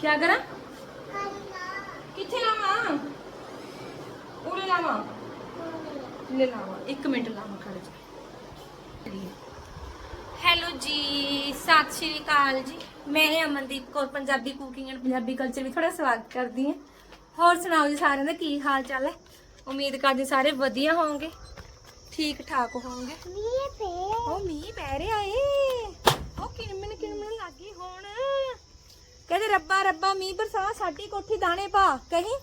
ਕੀ ਕਰਾਂ? ਕਿੱਥੇ ਲਾਵਾਂ? ਉਰੇ ਲਾਵਾਂ? ਲੈ ਲਾਵਾਂ। 1 ਮਿੰਟ ਲਾਵਾਂ ਖੜ ਜਾ। ਹੈਲੋ ਜੀ ਸਤਿ ਸ਼੍ਰੀ ਅਕਾਲ ਜੀ। ਮੈਂ Amandeep Kaur Punjabi cooking and Punjabi culture ਵਿੱਚ ਤੁਹਾਡਾ ਸਵਾਗਤ ਕਰਦੀ ਹਾਂ। ਹੋਰ ਸੁਣਾਓ ਜੀ ਸਾਰਿਆਂ ਦਾ ਕੀ ਹਾਲ ਚਾਲ ਹੈ? ਉਮੀਦ ਕਰਦੀ ਸਾਰੇ ਵਧੀਆ ਹੋਵੋਗੇ। ਠੀਕ ਠਾਕ ਹੋਵੋਗੇ। ਉਹ ਮੀਂਹ ਪੈ ਰਿਹਾ ਏ। ਉਹ ਕਿਣਮਣ ਕਿਣਮਣ ਲੱਗੀ ਹੁਣ। ਕਹਿੰਦੇ ਰੱਬਾ ਰੱਬਾ ਮੀਂਹ ਬਰਸਾ ਸਾਡੀ ਕੋਠੀ ਦਾਣੇ ਪਾ। ਕਹੀਂ?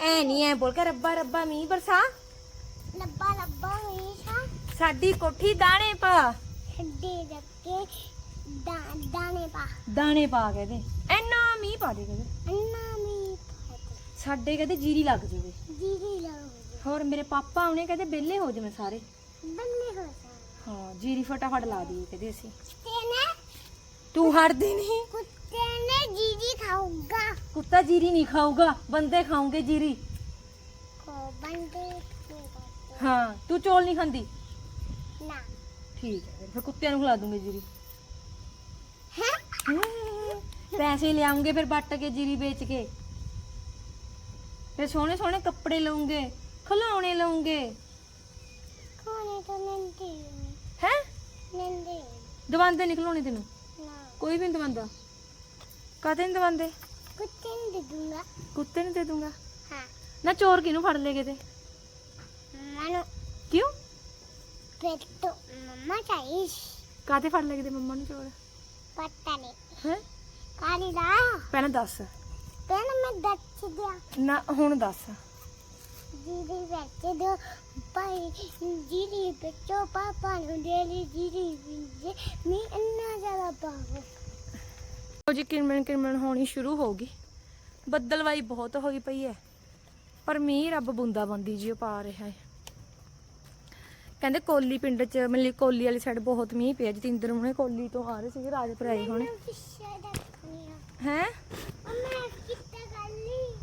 ਐ ਨਹੀਂ ਐ ਬੋਲ ਕੇ ਰੱਬਾ ਰੱਬਾ ਮੀਂਹ ਬਰਸਾ ਲੱਬਾ ਲੱਬਾ ਹਮੇਸ਼ਾ ਸਾਡੀ ਕੋਠੀ ਦਾਣੇ ਪਾ। ਹੱਡੀ ਰੱਖੇ ਦਾ- ਦਾਣੇ ਪਾ। ਦਾਣੇ ਪਾ ਕਹਿੰਦੇ। ਐਨਾ ਮੀਂਹ ਪਾ ਦੇ ਕਹਿੰਦੇ। ਅੰਨਾ ਮੀ ਸਾਡੇ ਕਹਿੰਦੇ ਜੀਰੀ ਲੱਗ ਜਾਵੇ ਜੀਰੀ ਲਾਓ ਹੋਰ ਮੇਰੇ ਪਾਪਾ ਆਉਣੇ ਕਹਿੰਦੇ ਵਿਹਲੇ ਹੋ ਜਾਵੇਂ ਸਾਰੇ। ਬੰਨੇ ਹੋ ਜਾ। ਹਾਂ ਜੀਰੀ ਫਟਾਫਟ ਲਾ ਦਈਏ ਕਹਿੰਦੇ ਅਸੀਂ। ਤੂੰ ਨੇ ਜੀਰੀ ਖਾਊਗਾ ਕੁੱਤਾ ਜੀਰੀ ਨਹੀਂ ਖਾਊਗਾ ਬੰਦੇ ਖਾਉਂਗੇ ਜੀਰੀ ਕੋ ਬੰਦੇ ਨੂੰ ਬਾਤੇ ਹਾਂ ਤੂੰ ਚੌਲ ਨਹੀਂ ਖਾਂਦੀ ਨਾ ਠੀਕ ਹੈ ਫਿਰ ਕੁੱਤਿਆਂ ਨੂੰ ਖਿਲਾ ਦੂੰਗੇ ਜੀਰੀ ਹੈ ਹਮ, ਪੈਸੇ ਲਿਆਉਂਗੇ ਫਿਰ ਵੱਟ ਕੇ ਜੀਰੀ ਵੇਚ ਕੇ ਫਿਰ ਸੋਹਣੇ ਸੋਹਣੇ ਕੱਪੜੇ ਲਵਾਂਗੇ ਖਿਲੌਣੇ ਲਵਾਂਗੇ ਕੋਨੇ ਤੋਂ ਨੰਦੀ ਹੈ ਨੰਦੀ ਦਵਾਂਦੇ ਨਹੀਂ ਖਿਲੌਣੇ ਤੈਨੂੰ ਨਾ ਕੋਈ ਵੀ ਨਹੀਂ ਦਵਾਂਦਾ ਕਾਹਤੇ ਨਹੀਂ ਦਵਾਂਦੇ ਕੁੱਤੇ ਨੂੰ ਦੇ ਦੂੰਗਾ। ਕੁੱਤੇ ਨੂੰ ਦੇ ਦੂੰਗਾ? ਹਾਂ। ਨਾ ਚੋਰ ਕਿਹਨੂੰ ਫੜ ਲੇਗੇ ਤੇ ਮਨੋ ਕਿਉਂ? ਤੋਂ ਮੰਮਾ ਚਾਹੀਸ ਕਾਹਤੇ ਫੜ ਲੇਗੇ ਤੇ ਮੰਮਾ ਨੂੰ ਚੋਰ? ਪਤਾ ਨਹੀਂ ਹੈ? ਕਾਲੀ ਦਾ? ਪਹਿਲਾਂ ਦੱਸ। ਪਹਿਲਾਂ ਮੈਂ ਦੱਸ ਦਿਆ। ਨਾ ਹੁਣ ਦੱਸ। ਜੀਰੀ ਵਿੱਚ ਦੋ ਭਾਈ ਜੀਰੀ ਵਿੱਚੋਂ ਪਾਪਾ ਨੂੰ ਦੇ ਲਈ ਜੀਰੀ ਵਿੱਚ ਮੈਂ ਇੰਨਾ ਜ਼ਿਆਦਾ ਪਾਵੋ ਉਹ ਜੀ ਕਿਰਮਣ ਕਿਰਮਣ ਹੋਣੀ ਸ਼ੁਰੂ ਹੋ ਗਈ। ਬੱਦਲਵਾਈ ਬਹੁਤ ਹੋਈ ਪਈ ਹੈ। ਪਰ ਮੀਂਹ ਰੱਬ ਬੂੰਦਾ ਬੰਦੀ ਜੀ ਪਾ ਰਿਹਾ ਹੈ। ਕਹਿੰਦੇ ਕੋਲੀ ਪਿੰਡ ਚ ਮਤਲਬ ਕੋਲੀ ਵਾਲੀ ਸਾਈਡ ਬਹੁਤ ਮੀਂਹ ਪਿਆ ਜਤਿੰਦਰ ਹੁਣੇ ਕੋਲੀ ਤੋਂ ਆ ਰਹੇ ਸੀਗੇ ਰਾਜਪੁਰ ਆਏ ਹੋਣੇ। ਹੈ। ਮੈਂ ਕਿੱਥੇ ਗੱਲੀ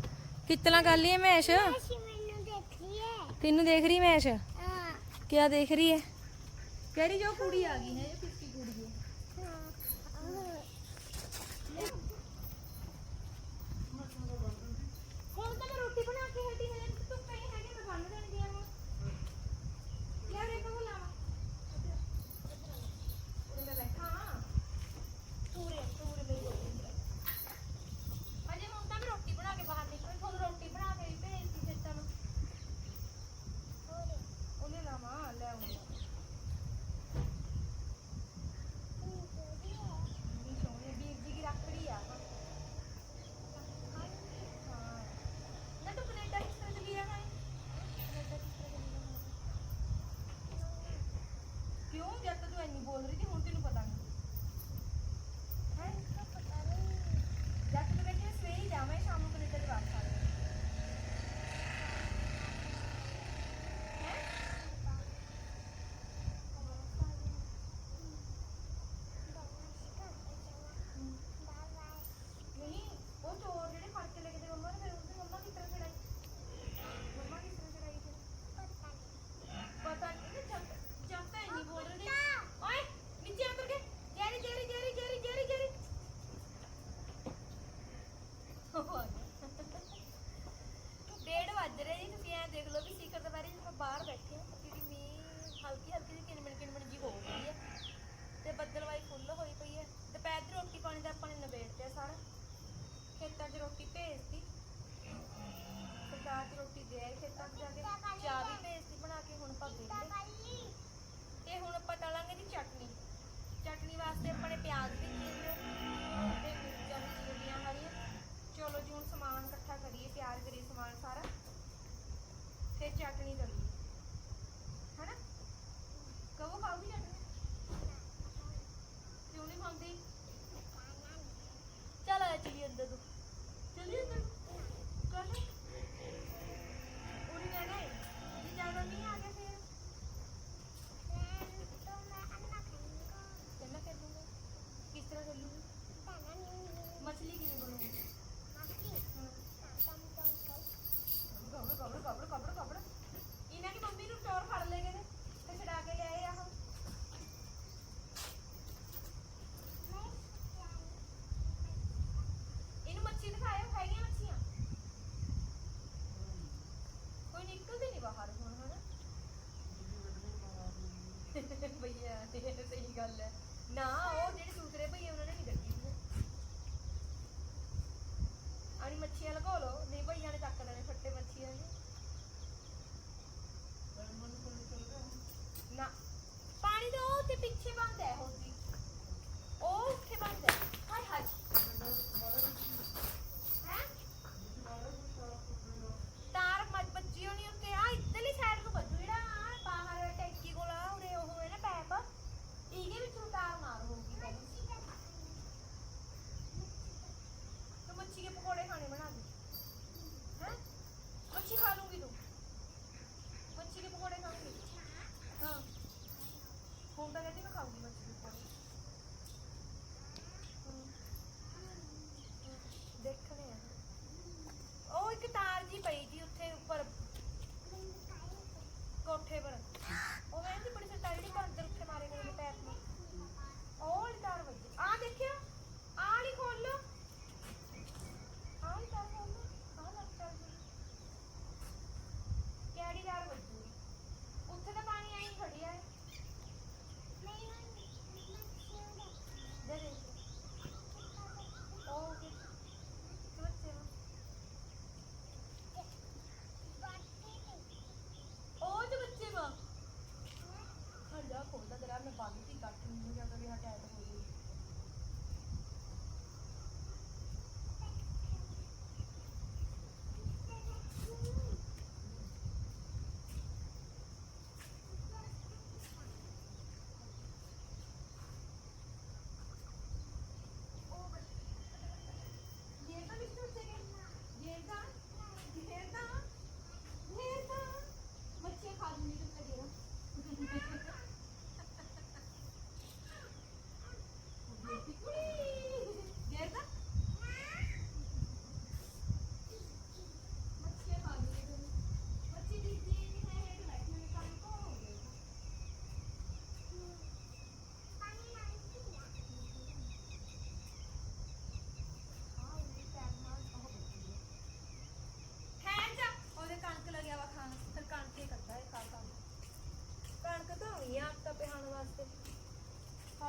ਕਿਤਨਾ ਗੱਲ ਹੈ ਮੈਸ਼? ਹੈ ਤੈਨੂੰ ਦੇਖ ਰਹੀ ਮੈਸ਼? ਹਾਂ। ਕਿਆ ਦੇਖ ਰਹੀ ਹੈ ਕਹਿ ਰਹੀ ਜੋ ਕੁੜੀ ਆ ਗਈ ਹੈ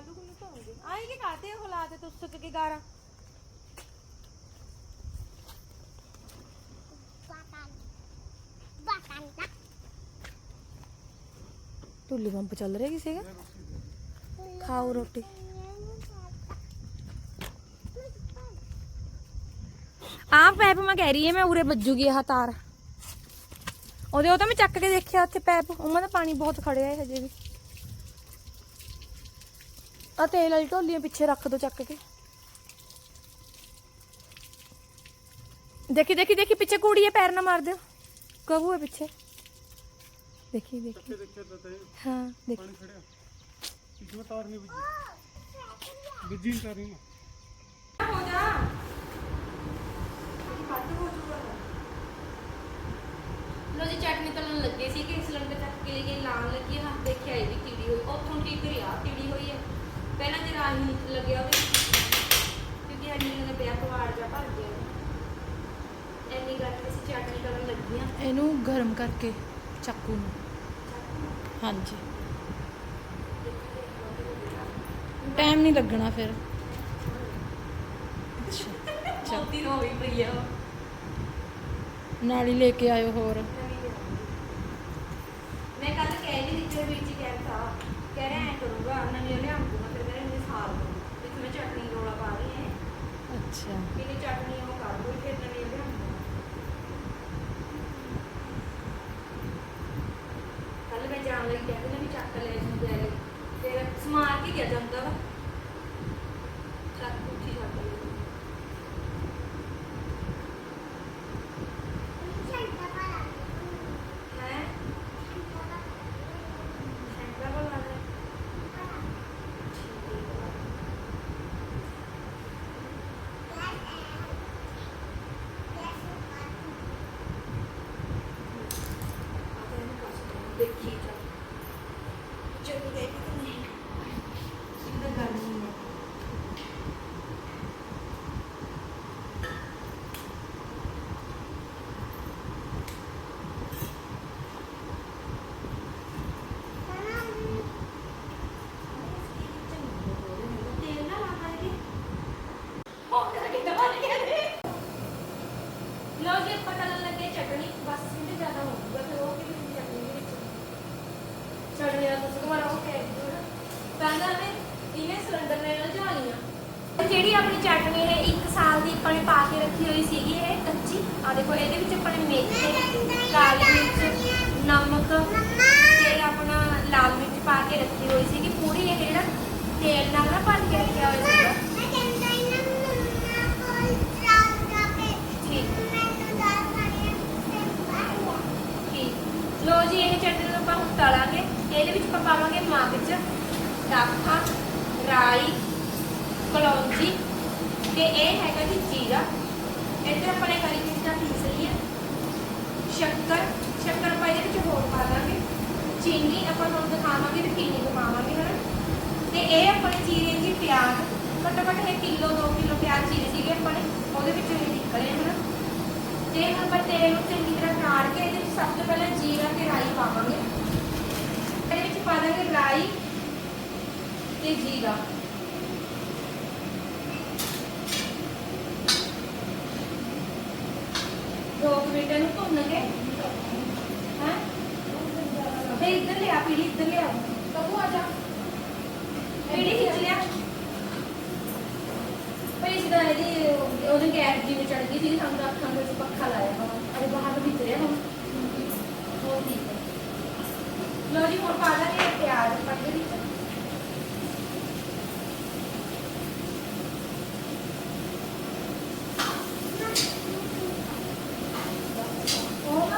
ਆਲੂ ਕਿਉਂ ਧੋਣਗੇ ਆਏ ਕਿ ਕਾਤੇ ਉਹ ਲਾ ਤੇ ਤੂੰ ਸੁੱਕ ਟੁੱਲੀ ਪੰਪ ਚੱਲ ਰਿਹਾ ਕਿਸੇ ਦਾ? ਖਾਓ ਰੋਟੀ। ਆ ਪੈਪ ਮੈਂ ਕਹਿ ਰਹੀ ਹਾਂ, ਮੈਂ ਉਰੇ ਵੱਜੂਗੀ ਆਹ ਤਾਰ। ਉਹਦੇ ਉਹ ਤਾਂ ਮੈਂ ਚੱਕ ਕੇ ਦੇਖਿਆ ਉੱਥੇ ਪੈਪ ਉਹਨਾਂ ਦਾ ਪਾਣੀ ਬਹੁਤ ਖੜਿਆ ਹੈ ਹਜੇ ਵੀ। ਆ ਤੇਲ ਵਾਲੀ ਢੋਲੀਆਂ ਪਿੱਛੇ ਰੱਖ ਦੋ ਚੱਕ ਕੇ। ਦੇਖੀ ਦੇਖੀ ਦੇਖੀ ਪਿੱਛੇ ਕੁੜੀ ਹੈ ਪੈਰ ਨਾ ਮਾਰ ਦਿਓ। ਕਬੂ ਹੈ ਪਿੱਛੇ। ਦੇਖੀ ਦੇਖੀ। ਦੇਖੇ ਦੇਖੇ ਤਾਂ ਤੇ ਹਾਂ ਦੇਖ। ਪਾਣੀ ਖੜਿਆ। ਪਿੱਛੇ ਤਾਰ ਨਹੀਂ ਵੱਜੀ। ਵੱਜੀ ਨਹੀਂ ਤਾਰ ਨਹੀਂ ਹੋ ਜਾ। ਲੋ ਜੀ ਚਟਨੀ ਤਲਣ ਲੱਗੇ ਸੀ ਕਿ ਸਿਲੰਡਰ ਚੱਕ ਕੇ ਲਈ ਲਾਣ ਲੱਗੀ ਹੱਥ ਦੇਖਿਆ ਇਹ ਵੀ ਕੀੜੀ ਹੋਈ। ਉੱਥੋਂ ਠੀਕ ਰਿਹਾ ਕੀੜੀ ਹੋਈ ਹੈ। ਪਹਿਲਾਂ ਜੇ ਰਾਹੀ ਲੱਗਿਆ ਉਹਦੇ ਕਿਉਂਕਿ ਹਰੀ ਨੇ ਪਿਆ ਪਵਾੜ ਜਾ ਭਰ ਗਿਆ। ਐਨੀ ਗੱਲ ਤੇ ਅਸੀਂ ਚਟਨੀ ਕਰਨ ਲੱਗੀਆਂ ਇਹਨੂੰ ਗਰਮ ਕਰਕੇ ਚਾਕੂ ਨੂੰ। ਹਾਂਜੀ। ਟਾਈਮ ਨਹੀਂ ਲੱਗਣਾ ਫਿਰ। ਚੌਥੀ ਹੋ ਗਈ ਪਈ ਆ। ਨਾਲ ਹੀ ਲੈ ਕੇ ਆਇਓ ਹੋਰ। ਮੈਂ ਕੱਲ ਕਹਿ ਨਹੀਂ ਦਿੱਤੇ ਵਿੱਚ ਕਹਿਤਾ। ਕਹਿ ਰਿਹਾ ਐ ਕਰੂੰਗਾ ਨਵੀਂ ਲਿਆਉਂ ਦੂੰਗਾ ਫਿਰ ਮੇਰੇ ਨੇ ਸਾਲ ਦੋ ਵਿੱਚ ਮੈਂ ਚਟਨੀ ਰੋਲਾ ਪਾ ਰਹੀ ਹੈ ਅੱਛਾ। ਮੇਰੀ ਚਟਨੀ ਉਹ ਕਰ ਦੋ ਫਿਰ ਨਵੀਂ ਲਿਆਉਂ ਕੱਲ ਮੈਂ ਜਾਣ ਲਈ ਕਹਿੰਦੇ ਨੇ ਵੀ ਚੱਕ ਲੈ ਜੂ ਦੇ ਫਿਰ ਸਮਾਰ ਕੇ ਗਿਆ ਜਾਂਦਾ ਵਾ ਚੱਕ ਉੱਠੀ ਛੱਡ ਲਈ ਹੈ ਸ਼ੰਕਰ ਬੋਲ ਰਹਾ ਹੈ ਦੇਖੀ ਚੱਲ ਚਲੋ ਦੇਖੀ ਨਹੀਂ ਇੰਦਾ ਕਰ 10 ਮਿੰਟ ਜ਼ਿਆਦਾ ਹੋ ਜਾਊਗਾ ਫਿਰ ਉਹ ਕਿਹਦੀ ਚਟਨੀ ਦੇ ਵਿੱਚ ਚਟਨੀ ਦਾ ਤੁਸੀਂ ਦੁਬਾਰਾ ਉਹ ਕਹਿ ਦਿਓ ਨਾ ਪਹਿਲਾਂ ਨੇ ਇਹਨੇ ਸਿਲੰਡਰ ਨੇ ਲਜਾ ਲਿਆ ਜਿਹੜੀ ਆਪਣੀ ਚਟਨੀ ਹੈ 1 ਸਾਲ ਦੀ ਆਪਾਂ ਨੇ ਪਾ ਕੇ ਰੱਖੀ ਹੋਈ ਸੀਗੀ ਇਹ ਕੱਚੀ ਆ ਦੇਖੋ ਇਹਦੇ ਵਿੱਚ ਆਪਾਂ ਨੇ ਮੇਥੇ ਕਾਲੀ ਮਿਰਚ ਨਮਕ ਤੇ ਆਪਣਾ ਲਾਲ ਮਿਰਚ ਪਾ ਕੇ ਰੱਖੀ ਹੋਈ ਸੀਗੀ ਪੂਰੀ ਇਹ ਜਿਹੜਾ ਤੇਲ ਨਾਲ ਨਾ ਭਰ ਕੇ ਰੱਖਿਆ ਹੋਇਆ ਸੀਗਾ ਮੈਂ ਕਹਿੰਦਾ ਇਹਨਾਂ ਨੂੰ ਮੰਮਾ ਕੋਲ ਚਾਹ ਦਾ ਕੇ ਠੀਕ ਮੈਨੂੰ ਦਾਲ ਖਾਣੀ ਹੈ ਤੇ ਠੀਕ ਲੋ ਜੀ ਇਹ ਚਟਨੀ ਨੂੰ ਆਪਾਂ ਹੁਣ ਤਲਾਂਗੇ ਇਹਦੇ ਵਿੱਚ ਆਪਾਂ ਪਾਵਾਂਗੇ ਮਗਜ ਦਾਖਾ ਰਾਈ ਕਲੌਂਜੀ ਤੇ ਇਹ ਹੈਗਾ ਜੀ ਜੀਰਾ ਇੱਧਰ ਆਪਾਂ ਨੇ ਹਰੀ ਮਿਰਚਾਂ ਪੀਸ ਲਈ ਹੈ ਸ਼ੱਕਰ ਸ਼ੱਕਰ ਆਪਾਂ ਇਹਦੇ ਵਿੱਚ ਹੋਰ ਪਾ ਦਾਂਗੇ ਚੀਨੀ ਆਪਾਂ ਤੁਹਾਨੂੰ ਦਿਖਾਵਾਂਗੇ ਵੀ ਕਿੰਨੀ ਕੁ ਪਾਵਾਂਗੇ ਹਨਾ ਤੇ ਇਹ ਆਪਾਂ ਨੇ ਚੀਰੇ ਜੀ ਪਿਆਜ਼ ਘੱਟੋ ਘੱਟ ਇਹ ਕਿਲੋ 2 ਕਿਲੋ ਪਿਆਜ਼ ਚੀਰੇ ਸੀਗੇ ਆਪਾਂ ਨੇ ਉਹਦੇ ਵਿੱਚੋਂ ਇਹ ਨਿਕਲੇ ਹਨਾ ਤੇ ਹੁਣ ਆਪਾਂ ਤੇਲ ਨੂੰ ਚੰਗੀ ਤਰ੍ਹਾਂ ਕਾੜ ਕੇ ਇਹਦੇ ਵਿੱਚ ਸਭ ਤੋਂ ਪਹਿਲਾਂ ਜੀਰਾ ਤੇ ਰਾਈ ਪਾਵਾਂਗੇ। ਇਹਦੇ ਵਿੱਚ ਪਾ ਦਾਂਗੇ ਰਾਈ ਤੇ ਜੀਰਾ। ਦੋ ਮਿੰਟ ਨੂੰ ਭੁੰਨ ਕੇ ਹੈ? ਤੇ ਇੱਧਰ ਲਿਆ ਪੀੜੀ ਇੱਧਰ ਲਿਆ। ਕਬੂ ਆ ਜਾ। ਪੀੜੀ ਖਿੱਚ ਲਿਆ ਇਹਦੀ ਉਹਦੇ ਗੈਸ ਜਿਵੇਂ ਚੜ ਗਈ ਸੀ, ਸਾਨੂੰ ਅੱਖਾਂ ਵਿੱਚ ਪੱਖਾ ਲਾਇਆ ਵਾ ਅਰੇ ਬਾਹਰ ਭੀਤ ਰਿਹਾ ਹੁਣ। ਹੋਰ ਠੀਕ ਹੈ ਲੋ ਜੀ, ਹੁਣ ਪਾ ਦਾਂਗੇ ਪਿਆਜ਼ ਪੱਕੇ ਵਿੱਚ। ਉਹ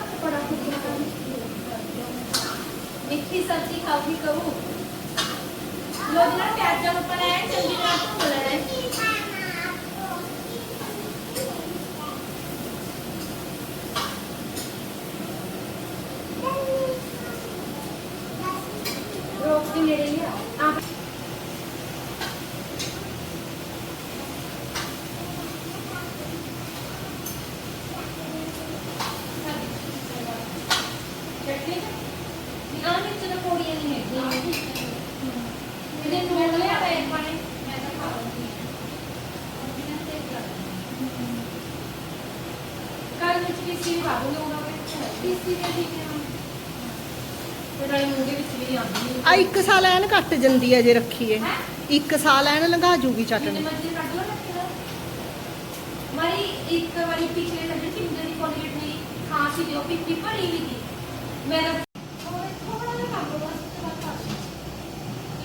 ਮਿੱਠੀ ਸਬਜ਼ੀ ਖਾਓਗੀ ਕਹੂ। ਲੋ ਜੀ, ਨਾ ਪਿਆਜ਼ਾਂ ਨੂੰ ਆਪਾਂ ਐਨ ਚੰਗੀ ਤਰ੍ਹਾਂ ਭੁੰਨ ਲੈਣਾ ਹੈ ਰੋਕ ਦੇ ਨੇੜੇ ਲਿਆ ਆ ਚਟਨੀ ਆ ਵਿੱਚ ਨਾ ਕੋੜੀਆਂ ਨਹੀਂ ਹੈਗੀਆਂ ਇਹਦੇ ਨੂਣ ਲਿਆ ਪੈ ਪਾਣੇ ਮੈਂ ਤਾਂ ਖਾ ਲੂੰਗੀ ਕੱਲ ਵਿੱਚ ਵੀ ਸੀ ਖਾ ਲੂੰਗਾ ਉਹਨਾਂ ਵਿੱਚ ਪੀਸੀ ਦੇ ਠੀਕ ਹੈ ਤੇ ਨਾਲ ਮੂੰਹ ਦੇ ਵਿੱਚ ਵੀ ਆਉਂਦੀ ਆ ਇੱਕ ਸਾਲ ਐਨ ਕੱਟ ਜਾਂਦੀ ਹੈ ਜੇ ਰੱਖੀਏ। ਹੈ? ਇੱਕ ਸਾਲ ਐਨ ਲੰਘਾ ਜੂਗੀ ਜਿੰਨੇ ਚਟਣੀ ਮਰਜ਼ੀ ਕੱਢ ਲਓ ਨਾ ਕਿਹਦਾ ਮਾਰੀ ਇੱਕ ਵਾਰੀ ਪਿਛਲੇ ਸਾਡੇ ਚਿੰਦੇ ਦੀ ਕੋਲੀਟ ਮੇਰੀ ਖਾਂਸੀ ਦੀ ਉਹ ਪਿੱਪੀ ਭਰੀ ਵੀ ਸੀ ਥੋੜਾ ਥੋੜਾ ਜਿਹਾ ਕੰਮ ਬਸ ਤੇ ਬਾਅਦ ਕਰ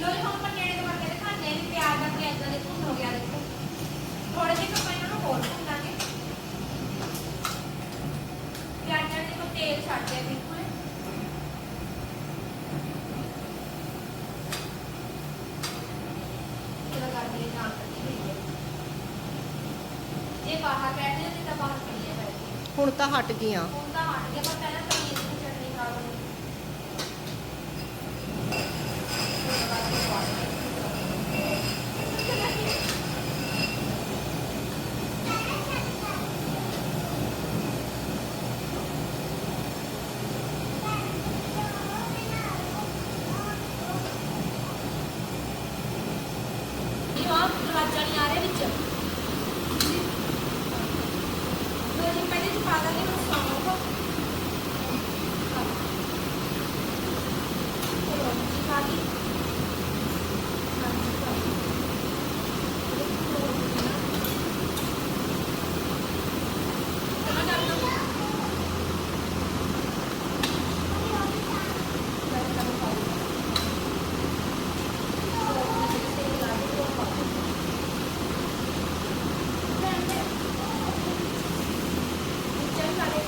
ਲੋ ਜੀ ਹੁਣ ਪਟੇੜੇ ਦੇ ਵਰਗੇ ਦਿਖਾਉਂਦੇ ਨੇ ਪਿਆਜ਼ ਦਾ ਪਿਆਜ਼ ਦਾ ਦੇਖੋ ਹੋ ਗਿਆ ਦੇਖੋ ਥੋੜੇ ਜਿਹੇ ਆਪਾਂ ਇਹਨਾਂ ਨੂੰ ਹੋਰ ਭੁੰਨਾਂਗੇ ਪਿਆਜ਼ਾਂ ਦੇ ਕੋ ਤੇਲ ਛੱਡ ਦਿਆ ਬਿਲਕੁਲ ਇਹਦਾ ਕਰਦੇ ਨਾਲ ਕੱਢੀ ਹੋਈ ਹੈ ਇਹ ਬਾਹਰ ਬੈਠ ਜਾਂਦੀ ਤਾਂ ਬਾਹਰ ਪਈਏ ਬੈਠੀ ਹੁਣ ਤਾਂ ਹਟ ਗਈਆਂ। ਹੁਣ ਤਾਂ ਹਟ ਗਿਆ ਪਰ ਪਹਿਲਾਂ ਪਨੀਰ ਦੀ ਚਟਨੀ ਖਾ ਲਓ ਉਹਦੇ ਬਾਅਦ ਫਿਰ ਪਾ ਦਿਓ। ਇਹ ਆਹ ਦਰਵਾਜ਼ਾ ਨਹੀਂ ਆ ਰਿਹਾ ਵਿੱਚ ਦੋ ਜੀ ਪਹਿਲੇ ਚ ਪਾ ਦਾਂਗੇ ਹੁਣ ਸੌਂਫ ਚਲੋ ਜੀ ਪਾ ਦੀ ਹਾਂਜੀ ਪਾ ਦੀ ਚੱਲ ਸਾਰੇ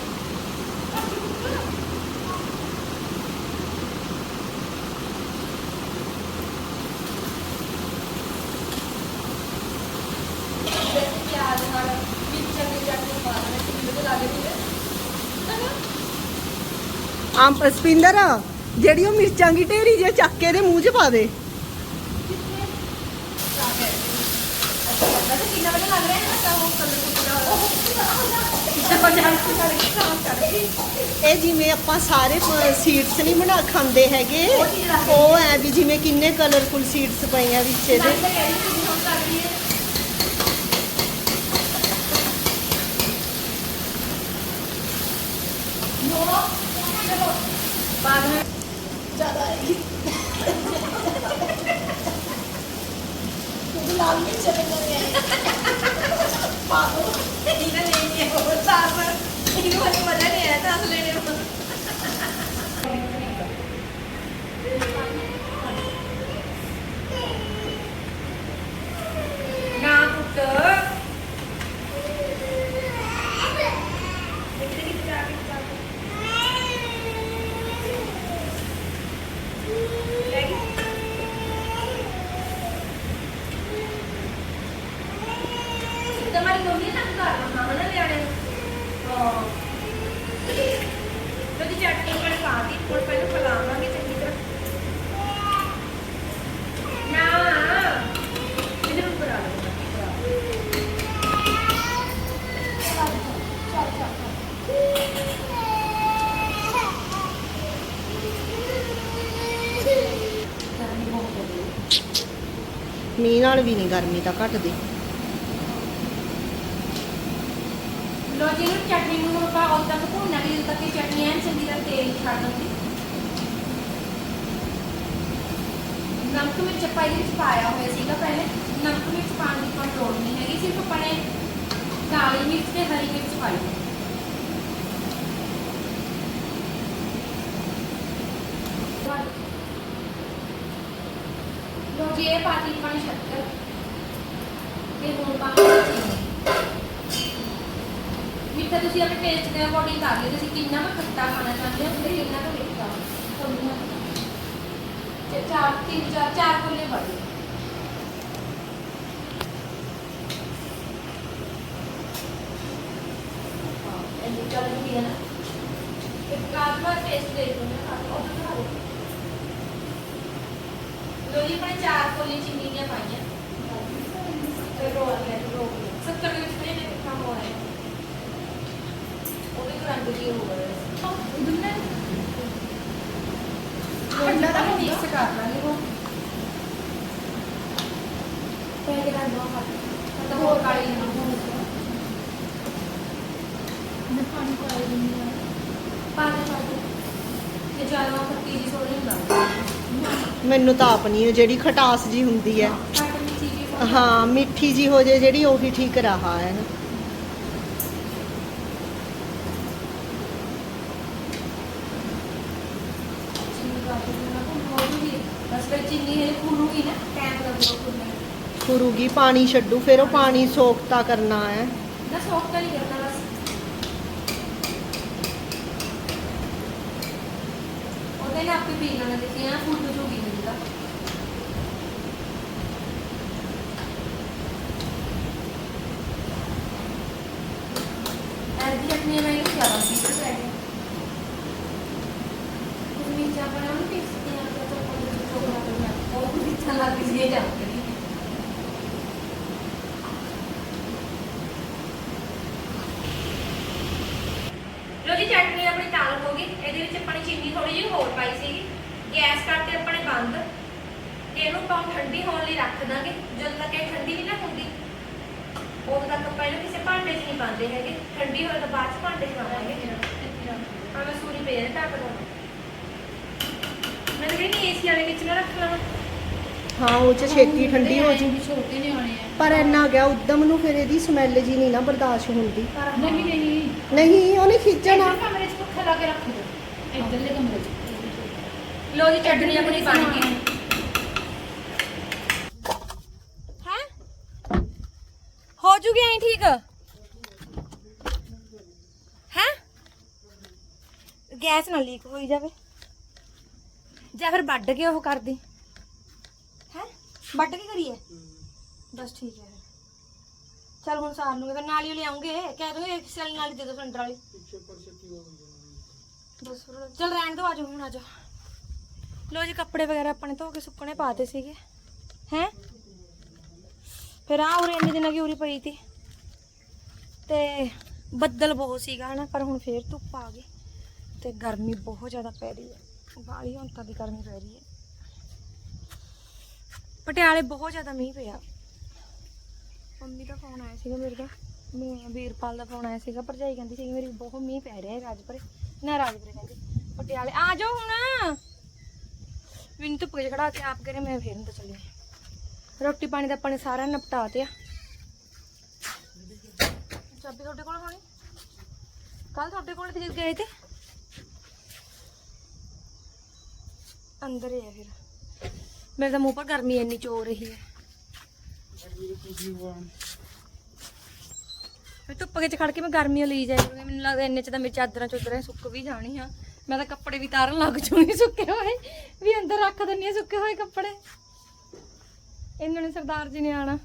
ਪਿਆਜ਼ ਨਾਲ ਵਿੱਚ ਚੰਗੀ ਚਟਨੀ ਪਾ ਦੇਣੀ ਕਿੰਨੇ ਲਾ ਦੇ ਆਮ ਸਪਿੰਦਰ, ਜਿਹੜੀ ਉਹ ਮਿਰਚਾਂ ਦੀ ਢੇਰੀ ਜੇ ਚੱਕ ਕੇ ਇਹਦੇ ਮੂੰਹ 'ਚ ਪਾ ਦੇ। ਇਹ ਜਿਵੇਂ ਆਪਾਂ ਸਾਰੇ ਸੀਡਸ ਨਹੀਂ ਬਣਾ ਖਾਂਦੇ ਹੈਗੇ, ਉਹ ਐ ਵੀ ਜਿਵੇਂ ਕਿੰਨੇ ਕਲਰਫੁਲ ਸੀਡਸ ਪਈਆਂ ਵਿੱਚ ਇਹਦੇ। ਨੋ ਸਲਾਦ ਹੈ ਇਹਨਾਂ ਨੇ ਇਹ ਹੋਰ ਸਾਫ਼ ਇਹਨੂੰ ਹਲੇ ਪਤਾ ਨਹੀਂ ਹੈ ਮੀਂਹ ਨਾਲ ਵੀ ਨਹੀਂ, ਗਰਮੀ ਤਾਂ ਘਟਦੀ। ਲੋ ਜੀ ਨੂੰ ਚਟਨੀ ਨੂੰ ਆਪਾਂ ਉਦੋਂ ਤੱਕ ਭੁੰਨਣਾ ਕਿ ਜਦੋਂ ਤੱਕ ਇਹ ਚਟਨੀ ਐਨ ਚੰਗੀ ਤਰ੍ਹਾਂ ਤੇਲ ਛੱਡ ਦਿੰਦੀ। ਨਮਕ ਮਿਰਚ ਆਪਾਂ ਇਹਦੇ ਵਿੱਚ ਪਾਇਆ ਹੋਇਆ ਸੀਗਾ ਪਹਿਲੇ। ਨਮਕ ਮਿਰਚ ਪਾਉਣ ਦੀ ਕੋਈ ਲੋੜ ਨਹੀਂ ਹੈਗੀ, ਸਿਰਫ ਆਪਾਂ ਨੇ ਕਾਲੀ ਮਿਰਚ ਤੇ ਹਰੀ ਮਿਰਚ ਪਾਈ। ਹੈ। ਲੋ ਜੀ ਇਹ ਪਾਤੀ ਪਾਣੀ ਸ਼ੱਕਰ ਤੇ ਹੁਣ ਪਾਵਾਂਗੇ ਚੀਨੀ ਮਿੱਠਾ ਤੁਸੀਂ ਆਪਣੇ ਟੇਸਟ ਦੇ ਅਕੋਰਡਿੰਗ ਕਰ ਲਿਓ ਤੁਸੀਂ ਕਿੰਨਾ ਕੁ ਖੱਟਾ ਖਾਣਾ ਚਾਹੁੰਦੇ ਹੋ ਤੇ ਕਿੰਨਾ ਕੁ ਮਿੱਠਾ ਤੁਹਾਨੂੰ ਤੇ ਚਾਰ ਤਿੰਨ ਚਾਰ ਚਾਰ ਕੋਲੇ ਪਾ ਦਿਓ ਹਾਂ ਇਹ ਚੱਲ ਰਹੀ ਹੈ ਨਾ ਇੱਕ ਕਾਜ਼ਮਾ ਟੇਸਟ ਦੇ ਦਿਓ ਨਾ ਉਹ ਦਿਖਾ ਦਿਓ ਲੋ ਜੀ ਦੀਆਂ ਪਾਈਆਂ। ਤੇ ਰੋਲ ਲੈ ਰੋਲ ਸੱਤਰ ਦੇ ਵਿੱਚ ਮੇਰੇ ਕੰਮ ਹੋ। ਰਿਹਾ ਉਹਦੇ ਕਰੰਟ ਜੀ ਹੋ ਦੁੰਨਾ ਠੰਡਾ ਤਾਂ ਮਿਕਸ ਕਰ ਲਾਂਗੇ ਉਹ। ਪਹਿਲੇ ਦਾ ਹੱਥ ਤਾਂ ਹੋਰ ਕਾਲੀ ਨਾ ਹੋ। ਮੈਂ ਪਾਣੀ ਪਾ ਦਿੰਦੀ ਹਾਂ। ਪਾਣੀ ਪਾ ਦੇ। ਤੇ ਜ਼ਿਆਦਾ ਖੱਟੀ ਜੀ ਸੋਹਣੀ ਲੱਗਦੀ ਮੈਨੂੰ ਤਾਂ ਆਪ ਨਹੀਂ ਜਿਹੜੀ ਖਟਾਸ ਜੀ ਹੁੰਦੀ ਹੈ। ਹਾਂ, ਮਿੱਠੀ ਜੀ ਹੋ ਜੇ ਜਿਹੜੀ, ਉਹੀ ਠੀਕ ਰਹਾ ਹੈ। ਨਾ ਖੁਰੂਗੀ, ਪਾਣੀ ਛੱਡੂ, ਫਿਰ ਉਹ ਪਾਣੀ ਸੋਖਤਾ ਕਰਨਾ ਹੈ। ਨਾ ਸੌਫਟ ਨਹੀਂ ਕਰਨਾ ਬਸ ਉਹਦੇ ਨਾਲ ਆਪੇ ਪੀ ਲੈਣਾ ਦੇਖੀ ਨਾ ਫੁੱਟ ਜੂਗੀ ਮਿਲਦਾ ਐਦੀ ਚਟਨੀ ਨਾਲ ਇਹ ਜ਼ਿਆਦਾ ਪੀਸ ਹੈ ਕੁਝ ਵੀ ਚਾਹ ਬਣਾ ਨੂੰ ਪੀਸ ਤੇ ਆ ਤਾਂ ਕੋਈ ਚੋਕਲਾ ਬਣਾ ਉਹ ਵੀ ਅੱਛਾ ਲੱਗਦੀ ਹੈ ਜਾਂਦੀ ਲੋ ਜੀ ਚਟਨੀ ਆਪਣੀ ਤਿਆਰ ਹੋ ਗਈ ਇਹਦੇ ਵਿੱਚ ਆਪਾਂ ਨੇ ਚੀਨੀ ਥੋੜੀ ਜਿਹੀ ਹੋਰ ਪਾਈ ਸੀਗੀ ਗੈਸ ਕਰਤੇ ਆਪਣੇ ਬੰਦ ਤੇ ਇਹਨੂੰ ਆਪਾਂ ਹੁਣ ਠੰਡੀ ਹੋਣ ਲਈ ਰੱਖ ਦਾਂਗੇ ਜਦੋਂ ਤੱਕ ਇਹ ਠੰਡੀ ਨਹੀਂ ਨਾ ਹੁੰਦੀ ਉਦੋਂ ਤੱਕ ਆਪਾਂ ਇਹਨੂੰ ਕਿਸੇ ਭਾਂਡੇ 'ਚ ਨਹੀਂ ਪਾਉਂਦੇ ਹੈਗੇ ਠੰਡੀ ਹੋਏ ਤਾਂ ਬਾਅਦ 'ਚ ਭਾਂਡੇ 'ਚ ਪਾਵਾਂਗੇ ਹਾਂ ਮੈਂ ਸੂਰੀ ਪਈ ਹੈ ਢੱਕ ਦੋ ਮੈਂ ਕਹਿੰਦੀ ਏਸੀ ਵਾਲੇ ਵਿੱਚ ਨਾ ਰੱਖ ਲਵਾਂ ਹਾਂ ਉਹ ਚ ਛੇਤੀ ਠੰਡੀ ਹੋ ਜੂ ਛੋਟੇ ਨਿਆਣੇ ਆ। ਪਰ ਇੰਨਾ ਗਿਆ ਉਦਮ ਨੂੰ ਫਿਰ ਇਹਦੀ ਸਮੈਲ ਜੀ ਨਹੀਂ ਨਾ ਬਰਦਾਸ਼ਤ ਹੁੰਦੀ। ਨਹੀਂ ਨਹੀਂ। ਨਹੀਂ ਉਹਨੇ ਖਿੱਚਣਾ। ਕਮਰੇ 'ਚ ਪੱਖਾ ਲਾ ਕੇ ਰੱਖ ਦਿਓ ਇੱਧਰਲੇ ਕਮਰੇ 'ਚ। ਲੋ ਜੀ ਚਟਨੀ ਆਪਣੀ ਬਣ ਗਈ। ਹੈ? ਹੋ ਜੂਗੀ ਐਂ ਠੀਕ? ਹੈ? ਗੈਸ ਨਾ ਲੀਕ ਹੋਈ ਜਾਵੇ। ਜਾਂ ਫਿਰ ਵੱਢ ਕੇ ਉਹ ਕਰਦੀ। ਹੈ? ਵੱਢ ਕੇ ਕਰੀਏ? ਬਸ ਠੀਕ ਹੈ। ਚਲ ਹੁਣ ਸਾਰ ਲੂੰਗੇ ਫਿਰ ਨਾਲ ਹੀ ਲਿਆਉਂਗੇ। ਕਹਿ ਦੋ ਇੱਕ ਸੈਲ ਨਾਲ ਹੀ ਦੇ ਦੋ ਸਿਲੰਡਰ ਵਾਲੀ। ਬਸ ਚਲ ਰਹਿਣ ਦੋ ਆਜੋ ਹੁਣ ਆਜੋ। ਲੋ ਜੀ ਕੱਪੜੇ ਵਗੈਰਾ ਆਪਾਂ ਨੇ ਧੋ ਕੇ ਸੁੱਕਣੇ ਪਾਤੇ ਸੀਗੇ। ਹੈ? ਫਿਰ ਆ ਉਰੇ ਇੰਨੇ ਦਿਨਾਂ ਦੀ ਉਰੀ ਪਈ ਤੀ। ਤੇ ਬੱਦਲ ਬਹੁਤ ਸੀਗਾ ਹਨਾ ਪਰ ਹੁਣ ਫੇਰ ਧੁੱਪ ਆ ਗਈ। ਤੇ ਗਰਮੀ ਬਹੁਤ ਜ਼ਿਆਦਾ ਪੈ ਰਹੀ ਹੈ। ਬਾਹਲੀ ਹੁਣ ਤਾਂ ਦੀ ਗਰਮੀ ਪੈ ਰਹੀ ਹੈ। ਪਟਿਆਲੇ ਬਹੁਤ ਜ਼ਿਆਦਾ ਮੀਂਹ ਪਿਆ। ਮੰਮੀ ਦਾ ਫੋਨ ਆਇਆ ਸੀਗਾ ਮੇਰੇ ਦਾ। ਮੈਂ ਵੀਰਪਾਲ ਦਾ ਫੋਨ ਆਇਆ ਸੀਗਾ ਭਰਜਾਈ ਕਹਿੰਦੀ ਸੀ ਮੇਰੀ ਬਹੁਤ ਮੀਂਹ ਪੈ ਰਿਹਾ ਹੈ ਰਾਜਪੁਰੇ। ਨਾ ਰਾਜਪੁਰੇ ਕਹਿੰਦੀ ਪਟਿਆਲੇ ਆ ਜਾਓ ਹੁਣ। ਮੈਨੂੰ ਧੁੱਪ ਚ ਖੜਾ ਕੇ ਆਪ ਕਰੇ ਮੈਂ ਫੇਰ ਨੂੰ ਤਾਂ ਚੱਲੇ ਰੋਟੀ ਪਾਣੀ ਦਾ ਆਪਾਂ ਨੇ ਸਾਰਾ ਨਿਪਟਾ ਤੇ ਆ। ਚਾਬੀ ਤੁਹਾਡੇ ਕੋਲ ਹੋਣੀ? ਕੱਲ ਤੁਹਾਡੇ ਕੋਲ ਤੇ ਗਏ ਤੇ? ਅੰਦਰ ਹੀ ਹੈ ਫਿਰ। ਮੇਰੇ ਤਾਂ ਮੂੰਹ ਪਰ ਗਰਮੀ ਇੰਨੀ ਚੋ ਰਹੀ ਹੈ। ਮੈਂ ਧੁੱਪ ਵਿੱਚ ਖੜ ਕੇ ਮੈਂ ਗਰਮੀ ਲਈ ਜਾਈ ਕਰੂੰਗੀ। ਮੈਨੂੰ ਲੱਗਦਾ ਇੰਨੇ ਚ ਤਾਂ ਮੇਰੀ ਚਾਦਰਾਂ ਚੁਦਰਾਂ ਸੁੱਕ ਵੀ ਜਾਣੀ ਆ ਮੈਂ ਤਾਂ ਕੱਪੜੇ ਵੀ ਤਾਰਨ ਲੱਗ ਜੂਗੀ ਸੁੱਕੇ ਹੋਏ। ਵੀ ਅੰਦਰ ਰੱਖ ਦਿੰਨੀ ਆ ਸੁੱਕੇ ਹੋਏ ਕੱਪੜੇ। ਇਹਨਾਂ ਨੇ ਸਰਦਾਰ ਜੀ ਨੇ ਆਣਾ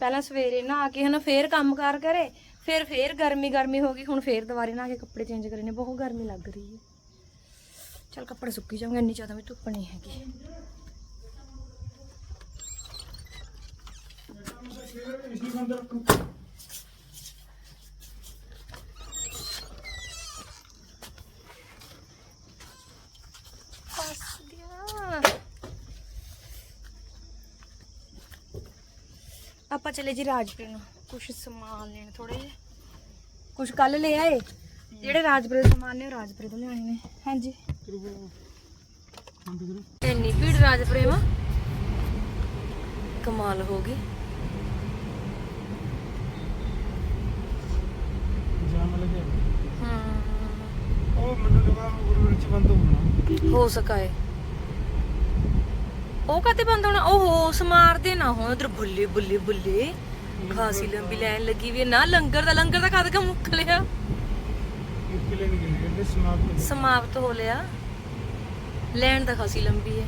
ਪਹਿਲਾਂ ਸਵੇਰੇ ਨਾ ਆ ਕੇ ਹਨਾ ਫੇਰ ਕੰਮ ਕਾਰ ਕਰੇ। ਫਿਰ ਫੇਰ ਗਰਮੀ ਗਰਮੀ ਹੋ ਗਈ, ਹੁਣ ਫੇਰ ਦੁਬਾਰੇ ਨਾ ਕੇ ਕੱਪੜੇ ਚੇਂਜ ਕਰੇ ਨੇ, ਬਹੁਤ ਗਰਮੀ ਲੱਗ ਰਹੀ ਹੈ। ਚਲ ਕੱਪੜੇ ਸੁੱਕੀ ਜਾਣਗੇ ਇੰਨੀ ਜ਼ਿਆਦਾ ਵੀ ਧੁੱਪ ਨਹੀਂ ਹੈਗੀ। ਫਸ ਗਿਆ ਆਪਾਂ ਚਲੇ ਜੀ ਰਾਜਪੁਰੇ ਨੂੰ। ਕੁਛ ਸਮਾਨ ਲੈਣ ਥੋੜੇ ਜਿਹੇ। ਕੁਛ ਕੱਲ ਲੈ ਆਏ। ਜਿਹੜੇ ਰਾਜਪੁਰੇ ਦੇ ਸਮਾਨ ਨੇ ਉਹ ਰਾਜਪੁਰੇ ਤੋਂ ਲਿਆਣੇ ਨੇ। ਹਾਂਜੀ। ਇੰਨੀ ਭੀੜ ਰਾਜਪੁਰੇ ਮਾ ਕਮਾਲ ਹੋ ਗਈ। ਜਾਮ ਲੱਗਿਆ ਹਾਂ। ਉਹ ਮੈਨੂੰ ਲੱਗਾ ਗੁਰੂ ਵਿੱਚ ਬੰਦ ਹੋਣਾ ਹੋ ਸਕਾਏ। ਉਹ ਕਾਤੇ ਬੰਦ ਹੋਣਾ? ਓਹੋ ਸਮਾਰਦੇ ਨਾ ਹੋ ਉਧਰ ਬੁੱਲੇ ਬੁੱਲੇ ਬੁੱਲੇ। ਖਾਸੀ ਲੰਬੀ ਲਾਈਨ ਲੱਗੀ ਵੀ ਹੈ। ਨਾ ਲੰਗਰ ਦਾ ਲੰਗਰ ਦਾ ਕਦ ਕਾ ਮੁੱਕ ਲਿਆ? ਮੁਸ਼ਕਿਲ ਨਹੀਂ ਸਮਾਪਤ ਹੋ ਸਮਾਪਤ ਹੋ ਲਿਆ। ਲੈਣ ਤਾਂ ਖਾਸੀ ਲੰਬੀ ਹੈ।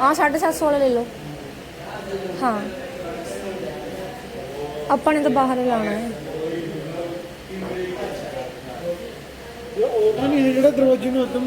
ਹਾਂ 750 ਵਾਲਾ ਲੈ ਲਓ। ਹਾਂ। ਆਪਾਂ ਨੇ ਤਾਂ ਬਾਹਰ ਹੀ ਲਾਉਣਾ ਹੈ। ਗਿਆ ਉਹ ਨਹੀਂ, ਜਿਹੜਾ ਦਰਵਾਜ਼ੇ ਨੂੰ ਉਦੋਂ